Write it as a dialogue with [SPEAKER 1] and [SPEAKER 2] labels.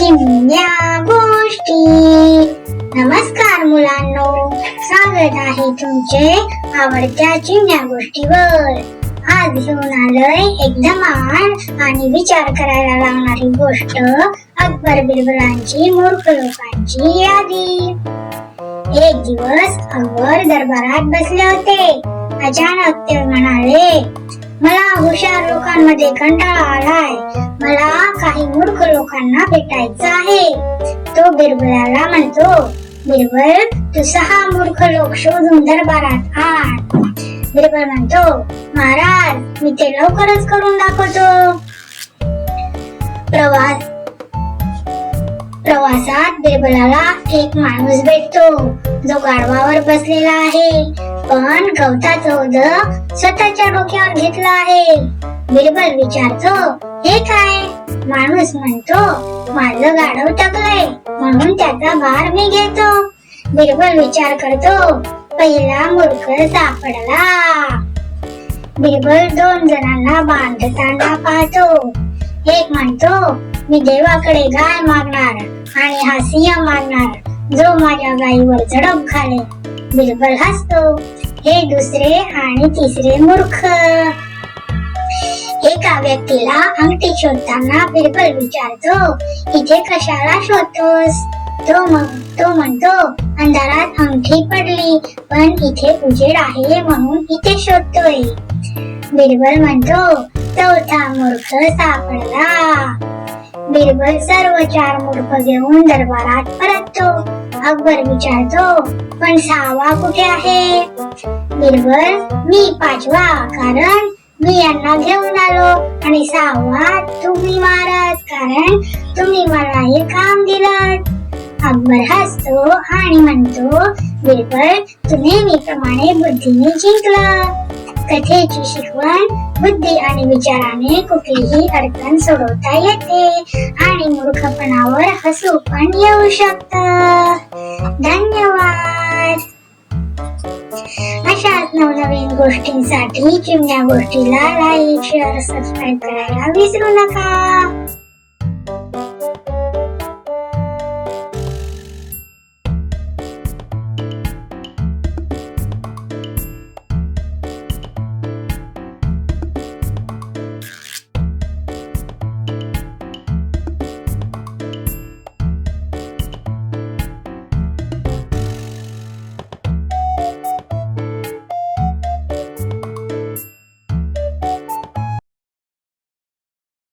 [SPEAKER 1] चिमण्या गोष्टी. नमस्कार मुलांनो. स्वागत आहे तुमचे आवडत्या चिमण्या गोष्टीवर. आज घेऊन आलोय एक धमाल आणि विचार करायला लागणारी गोष्ट अकबर बिरबलांची मूर्ख लोकांची यादी. एक दिवस अकबर दरबारात बसले होते. अचानक ते म्हणाले मला हुशार लोकांमध्ये कंटाळा आलाय. मला लोकांना भेटायचं आहे. तो बिरबलाला म्हणतो बिरबल तू सहा मूर्ख लोक शोधून दरबारात आण बिरबल म्हणतो महाराज मी ते लवकरच करून दाखवतो. प्रवास प्रवासात बिरबलाला एक माणूस भेटतो. जो गाढवावर बसलेला आहे. पण गवताचं ओझ स्वतःच्या डोक्यावर घेतलं आहे. बिरबल विचारतो हे काय? माणूस म्हणतो माझं गाढव टाकलंय म्हणून त्याचा भार मी घेतो. बिरबल विचार करतो पहिला मूर्ख सापडला. बिरबल दोन जणांना बांधताना पाहतो. एक म्हणतो मी देवाकडे गाय मागणार आणि हा सिंह मागणार जो माझ्या गायीवर झडप घालेल. बिरबल हसतो. हे दुसरे आणि तिसरे मूर्ख. एका व्यक्तीला अंगठी शोधताना बिरबल विचारतो इथे कशाला शोधतोस? तो मग तो म्हणतो अंधारात अंगठी पडली पण इथे उजेड आहे म्हणून इथे शोधतोय. बिरबल म्हणतो चौथा मूर्ख सापडला. बिरबल सर्व चार मूर्ख घेऊन दरबारात परततो. अकबर विचारतो पण सहावा कुठे आहे? बिरबल मी पाचवा कारण मी यांना घेऊन आलो. आणि सहावा तुम्ही महाराज कारण तुम्ही मला हे काम दिलं अकबर हसतो आणि म्हणतो बिरबल तू नेहमीप्रमाणे बुद्धीने जिंकला. कथेची शिकवण बुद्धी आणि विचाराने कुठलीही अडचण सोडवता येते आणि मूर्खपणावर हसू पण येऊ शकत. धन्यवाद. गोष्टींसाठी चिमण्या गोष्टीला लाईक शेअर सबस्क्राईब करायला विसरू नका.